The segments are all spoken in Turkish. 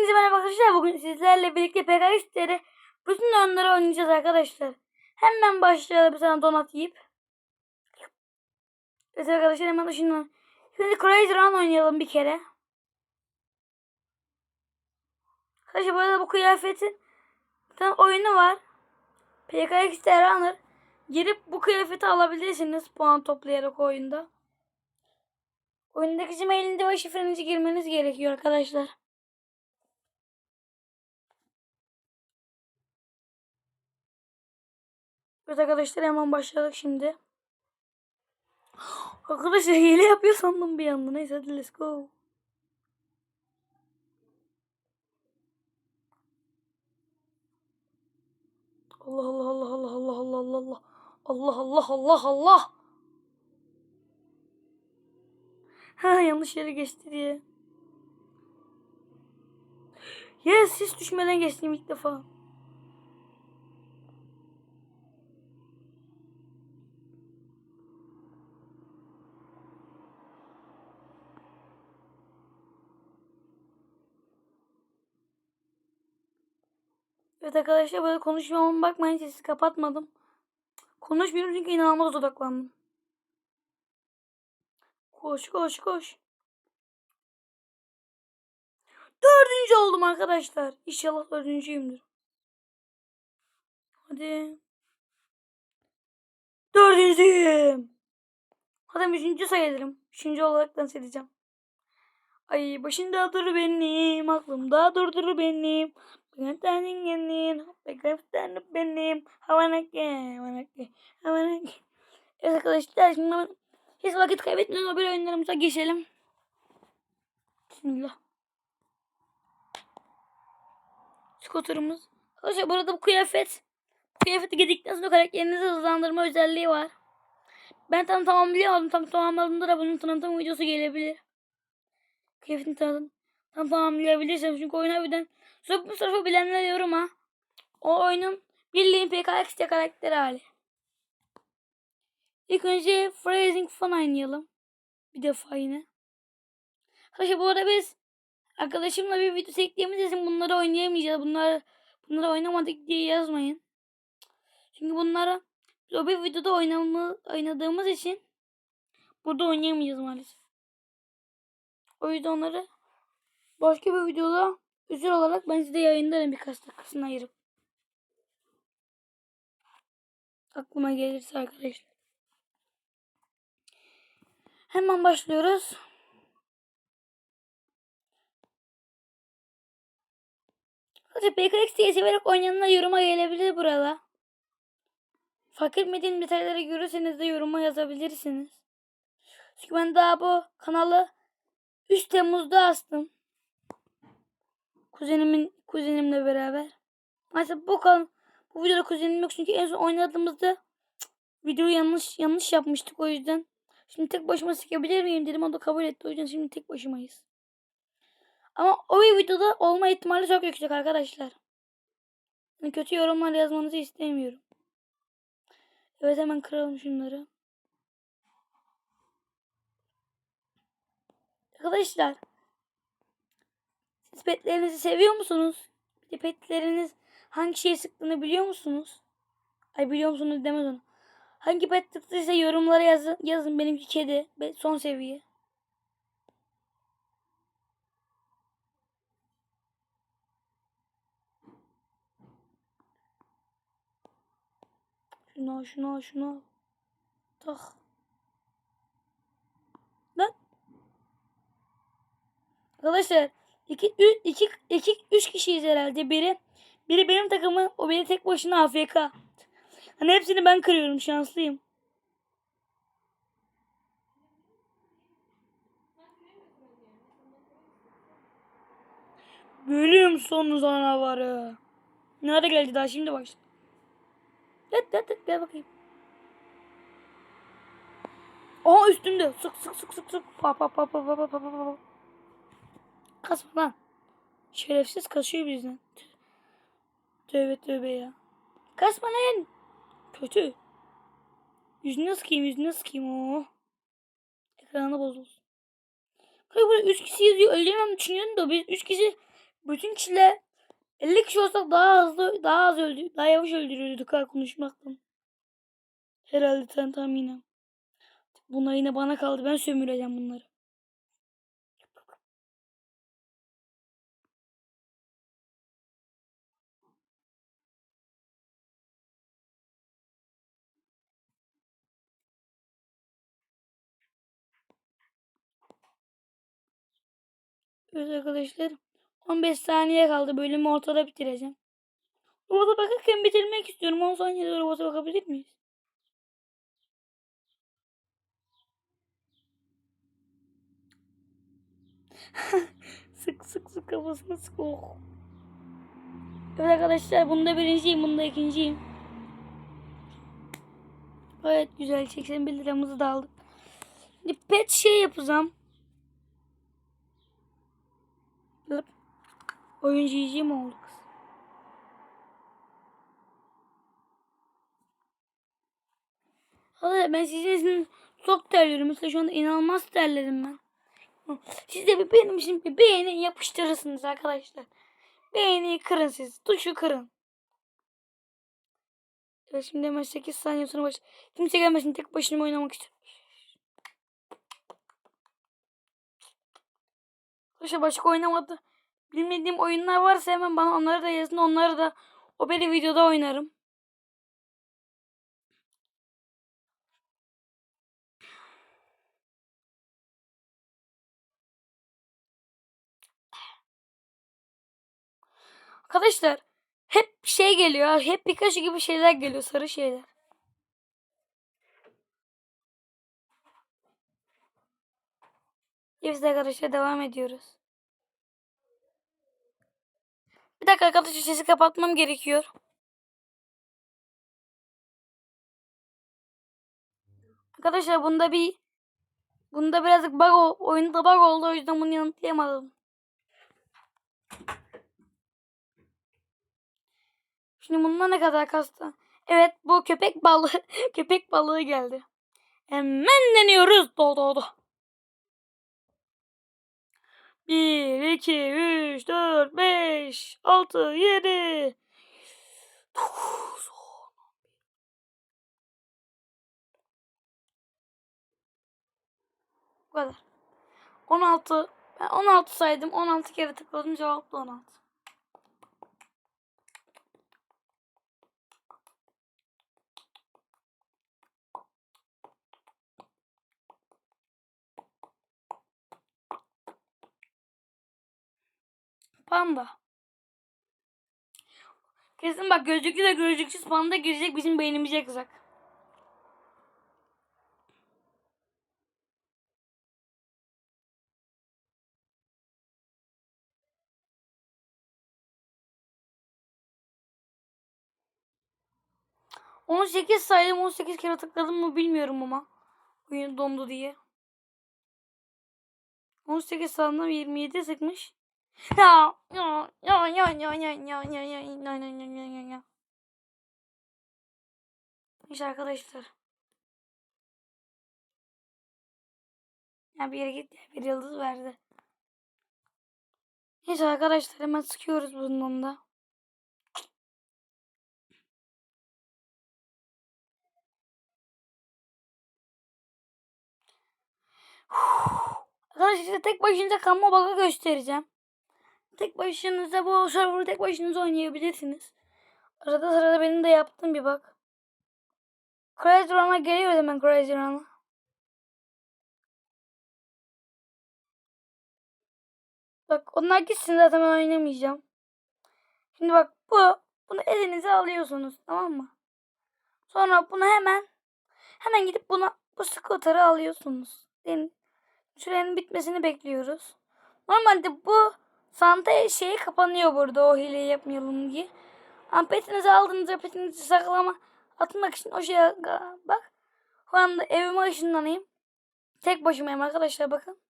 Hepinize merhaba arkadaşlar. Bugün sizlerle birlikte PKX'leri bütün oyunları oynayacağız arkadaşlar. Hemen başlayalım bir tane donat yiyip. Evet arkadaşlar hemen ışından. Şimdi Crazy Run oynayalım bir kere. Arkadaşlar bu arada bu kıyafetin bir tane oyunu var. PKX'te Runner. Girip bu kıyafeti alabilirsiniz puan toplayarak oyunda. Oyundaki Gmail'inde ve şifrenizi girmeniz gerekiyor arkadaşlar. Evet arkadaşlar hemen başladık şimdi. Arkadaşlar hile yapıyor sandım bir anda. Neyse hadi let's go. Allah Allah Allah Allah Allah Allah Allah Allah Allah Allah Allah Allah Ha yanlış yere geçti diye. Yes hiç düşmeden geçtim ilk defa. Evet arkadaşlar böyle konuşmama bakmayın sesi kapatmadım. Konuşmuyorum çünkü inanılmaz odaklandım. Koş koş koş. Dördüncü oldum arkadaşlar. İnşallah dördüncüyümdür. Hadi. Dördüncüyüm. Hadi üçüncü sayılırım. Üçüncü olarak dans edeceğim. Ay başında dur benim, aklımda durdur benim. Benim benim, benim benim. Havanake, havanake, havanake. Evet arkadaşlar şimdi hiç vakit kaybetmeden öbür oyunlarımıza geçelim. Bismillah. Scooter'ımız. Arkadaşlar burada bu kıyafet. Bu kıyafeti giydikten sonra karakterinizi hızlandırma özelliği var. Ben tam tamamlayamadım. Tam tamamladığımda da bunun tanıtım videosu gelebilir. Kıyafetin tanıtım. Tam tamamlayabilirsem çünkü oyuna harbiden bu sırfı bilenler yorum ha. O oyunun bildiğin PKX karakter hali. İlk önce Phrasing Fun oynayalım. Bir defa yine. Arkadaşlar bu arada biz arkadaşımla bir video çektiğimiz için bunları oynayamayacağız. Bunları bunları oynamadık diye yazmayın. Çünkü bunları o bir videoda oynamı, oynadığımız için burada oynayamayacağız maalesef. O yüzden onları başka bir videoda özel olarak ben size yayınlarım birkaç dakikasını ayırıp. Aklıma gelirse arkadaşlar. Hemen başlıyoruz. Hadi PKX diye severek oynayanlar yoruma gelebilir burada. Fark etmediğim detayları görürseniz de yoruma yazabilirsiniz. Çünkü ben daha bu kanalı 3 Temmuz'da astım. Kuzenimin kuzenimle beraber. Maalesef bu kan bu videoda kuzenim yok çünkü en son oynadığımızda cık, videoyu yanlış yanlış yapmıştık o yüzden. Şimdi tek başıma sıkabilir miyim dedim o da kabul etti o yüzden şimdi tek başımayız. Ama o videoda olma ihtimali çok yüksek arkadaşlar. Yani kötü yorumlar yazmanızı istemiyorum. Evet hemen kıralım şunları. Arkadaşlar petlerinizi seviyor musunuz? Bir de petleriniz hangi şeye sıktığını biliyor musunuz? Ay biliyor musunuz demez onu. Hangi pet tıktıysa yorumlara yazın. Yazın benimki kedi. Son seviye. Şunu al, şunu al, şunu al. Tak. Lan. Arkadaşlar İki, üç, iki, iki, üç kişiyiz herhalde. Biri, biri benim takımı, o beni tek başına AFK. Hani hepsini ben kırıyorum, şanslıyım. Bölüm sonu canavarı. Nerede geldi daha şimdi başla. Dıt dıt dıt gel bakayım. Aha üstümde. Sık sık sık sık sık. Pa pa pa pa pa pa pa pa. Kasma. Şerefsiz kaçıyor bizden. Tövbe tövbe ya. Kasma lan. Kötü. Yüzüne sıkayım yüzüne sıkayım o. Ekranı bozulsun. Hayır burada 3 kişi yazıyor. Öldürmem düşünüyorum da biz 3 kişi bütün kişiler 50 kişi olsak daha hızlı daha az öldü daha yavaş öldürüyorduk ha konuşmaktan. Herhalde sen tahminen. Bunlar yine bana kaldı. Ben sömüreceğim bunları. Evet arkadaşlar. 15 saniye kaldı. Bölümü ortada bitireceğim. Robota bakarken bitirmek istiyorum. 10 saniyede robota bakabilir miyiz? sık sık sık kafasına sık. Oh. Evet arkadaşlar bunda birinciyim. Bunda ikinciyim. Gayet güzel. 81 liramızı da aldık. Şimdi pet şey yapacağım. Lıp. Oyuncu iyice mi oldu kız? Hayır ben sizin için çok terliyorum. Mesela şu anda inanılmaz terledim ben. Siz de bir benim için bir beğeni yapıştırırsınız arkadaşlar. Beğeniyi kırın siz. Tuşu kırın. Evet şimdi hemen 8 saniye sonra baş... Kimse gelmesin tek başına oynamak istiyorum. Arkadaşlar başka oynamadı. Bilmediğim oyunlar varsa hemen bana onları da yazın. Onları da o beri videoda oynarım. Arkadaşlar hep şey geliyor. Hep Pikachu gibi şeyler geliyor. Sarı şeyler. Evet arkadaşlar devam ediyoruz. Bir dakika arkadaşlar sesi kapatmam gerekiyor. Arkadaşlar bunda bir bunda birazcık bug oyunda bug oldu o yüzden bunu yanıtlayamadım. Şimdi bunda ne kadar kastı? Evet bu köpek balığı köpek balığı geldi. Hemen deniyoruz. Do do do. 1, 2, 3, 4, 5, 6, 7, 9, Bu kadar. 16. Ben 16 saydım. 16 kere tıkladım. Cevap da 16. Panda. Kesin bak gözlüklü de gözlüksüz panda girecek bizim beynimize yakacak. On sekiz saydım on sekiz kere tıkladım mı bilmiyorum ama. Oyun dondu diye. 18 sandım 27 sıkmış. Ya ya ya ya ya ya ya ya ya ya ya ya ya ya İşte arkadaşlar. Ya bir yere gitti bir yıldız verdi. Neyse arkadaşlar hemen sıkıyoruz bundan da. Arkadaşlar size tek başınıza kalma bug'ı göstereceğim. Tek başınıza bu server'ı tek başınıza oynayabilirsiniz. Arada sırada benim de yaptığım bir bak. Crazy Run'a geliyoruz hemen Crazy Run'a. Bak onlar gitsin zaten ben oynamayacağım. Şimdi bak bu. Bunu elinize alıyorsunuz tamam mı? Sonra bunu hemen hemen gidip buna bu scooter'ı alıyorsunuz. Yani sürenin bitmesini bekliyoruz. Normalde bu Santa şeyi kapanıyor burada o hileyi yapmayalım diye. Ama petinizi aldığınızda petinizi saklama atmak için o şeye bak. Şu anda evime ışınlanayım. Tek başımayım arkadaşlar bakın.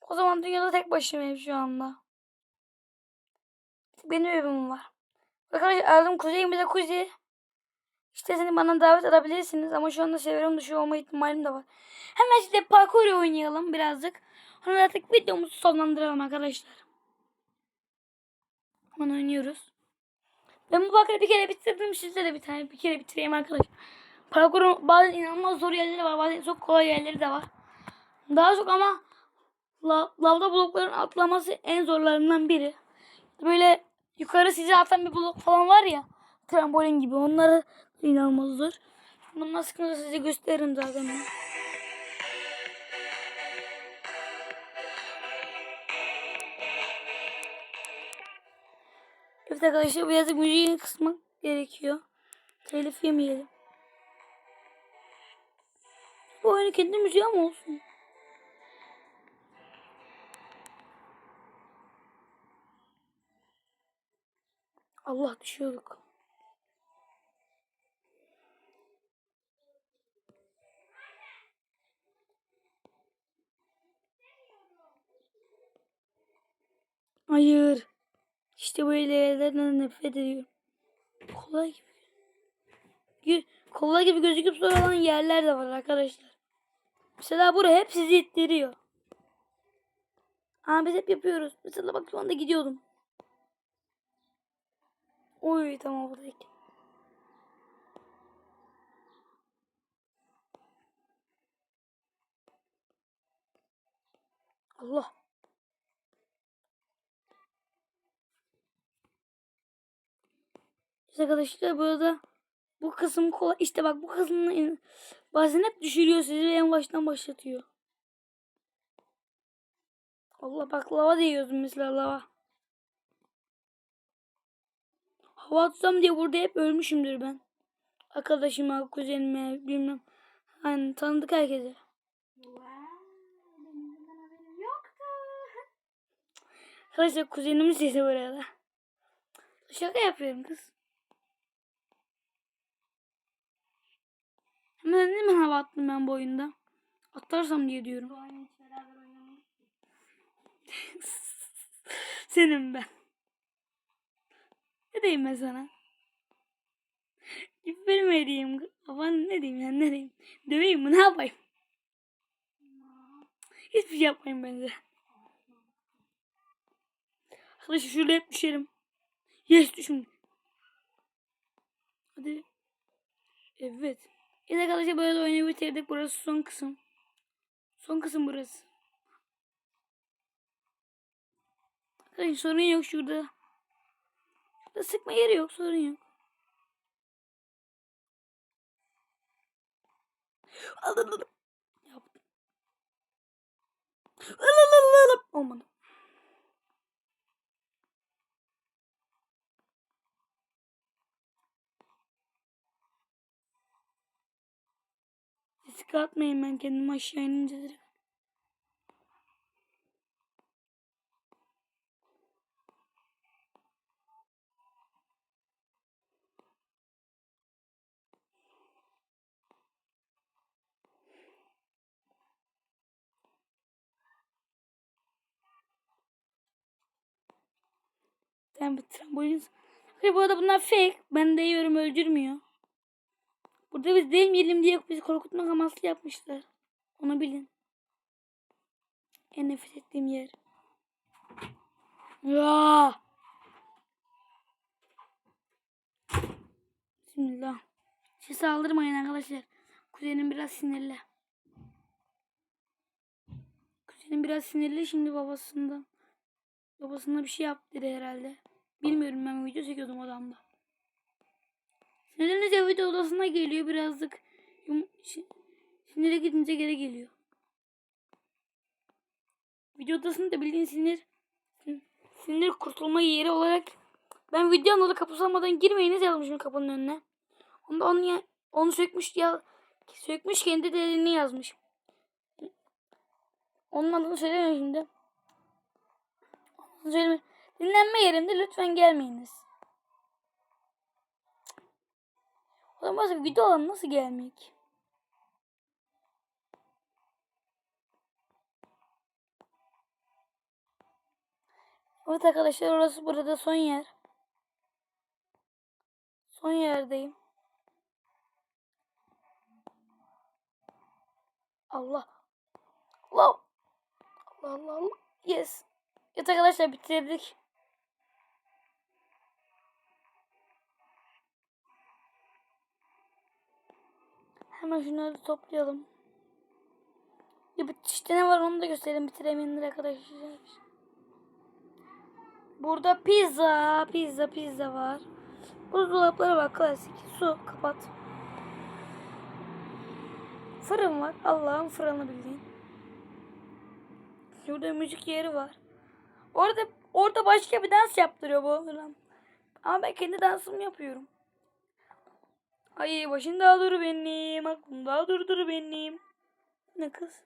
O zaman dünyada tek başımayım şu anda. Benim evim var. Arkadaşlar aradım kuzeyim bir de kuzey. İşte seni bana davet edebilirsiniz ama şu anda severim dışı olma ihtimalim de var. Hemen size parkur oynayalım birazcık. Sonra artık videomuzu sonlandıralım arkadaşlar. Hemen oynuyoruz. Ben bu parkuru bir kere bitirdim. Sizde de bir tane bir kere bitireyim arkadaşlar. Parkurun bazen inanılmaz zor yerleri var. Bazen çok kolay yerleri de var. Daha çok ama la, lavda blokların atlaması en zorlarından biri. Böyle yukarı sizi atan bir blok falan var ya. Trambolin gibi. Onları inanılmaz zor. Bundan sıkıntı size gösteririm zaten. ben. Evet arkadaşlar birazcık müziği kısmak gerekiyor. Telif yemeyelim. Bu oyunu kendi müziği ama olsun. Allah düşüyorduk. Hayır. İşte böyle yerlerden nefret ediyorum. Kolay gibi. Kolay gibi gözüküp sonra olan yerler de var arkadaşlar. Mesela buraya hep sizi ittiriyor. Aa biz hep yapıyoruz. Mesela bak şu anda gidiyordum. Oy tamam buradayım. Allah. İşte arkadaşlar burada bu kısım kolay. İşte bak bu kısmını bazen hep düşürüyor sizi en baştan başlatıyor. Allah bak lava diyoruz mesela lava. Hava atsam diye burada hep ölmüşümdür ben. Arkadaşıma, kuzenime, bilmem. Hani tanıdık herkese. Arkadaşlar kuzenimin sesi burada. Şaka yapıyorum kız. Hemen mi hava attım ben bu oyunda? Atlarsam diye diyorum. Senin ben. Ne diyeyim ben sana? Benim mi diyeyim? Aman ne diyeyim yani ne diyeyim? Döveyim mi ne yapayım? Hiçbir şey yapmayayım ben de. Arkadaşlar şurada hep düşerim. Yes düşün. Hadi. Evet. Evet arkadaşlar böyle oyunu bitirdik. Burası son kısım. Son kısım burası. Arkadaşlar sorun yok şurada. Şurada sıkma yeri yok sorun yok. Yaptım. Olmadı. Risk atmayın ben kendimi aşağı inince direkt. Tamam bu trambolin. Ve bu arada bunlar fake. Ben değiyorum öldürmüyor. Burada biz değmeyelim diye bizi korkutmak amaçlı yapmışlar. Onu bilin. En nefret ettiğim yer. Ya. Bismillah. Siz saldırmayın arkadaşlar. Kuzenim biraz sinirli. Kuzenim biraz sinirli şimdi babasından. Babasına bir şey yaptı herhalde. Bilmiyorum ben video çekiyordum odamda. Sinirlenince video odasına geliyor birazcık. Sinire gidince geri geliyor. Video odasında bildiğin sinir sin- sinir kurtulma yeri olarak ben video anladı kapısı almadan girmeyiniz yazmışım kapının önüne. Onda onu, ya- onu sökmüş ya sökmüş kendi değerini yazmış. Onun adını söylemiyorum şimdi. Söyleme. Dinlenme yerinde lütfen gelmeyiniz. Oğlum başka video alalım nasıl gelmeyek? Evet arkadaşlar orası burada son yer. Son yerdeyim. Allah. Allah Allah Allah. Yes. Evet arkadaşlar bitirdik. Hemen şunları toplayalım. Ya işte ne var onu da gösterelim bitiremeyenler arkadaşlar. Burada pizza, pizza, pizza var. Buzdolapları var klasik. Su kapat. Fırın var. Allah'ın fırını bildiğin. Şurada müzik yeri var. Orada orada başka bir dans yaptırıyor bu adam. Ama ben kendi dansımı yapıyorum. Ay başında dur benim, aklımda durdur benim. Ne kız?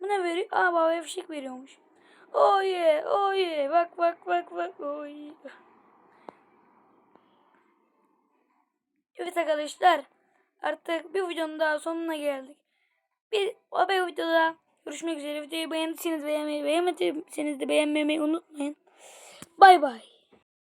Bu ne veriyor? Aa baba fişek veriyormuş. Yeah, oh yeah. Bak bak bak bak. Yeah. Evet arkadaşlar. Artık bir videonun daha sonuna geldik. Bir haber videoda görüşmek üzere. Videoyu beğendiyseniz beğenmeyi, beğenmediyseniz de beğenmemeyi unutmayın. Bay bay.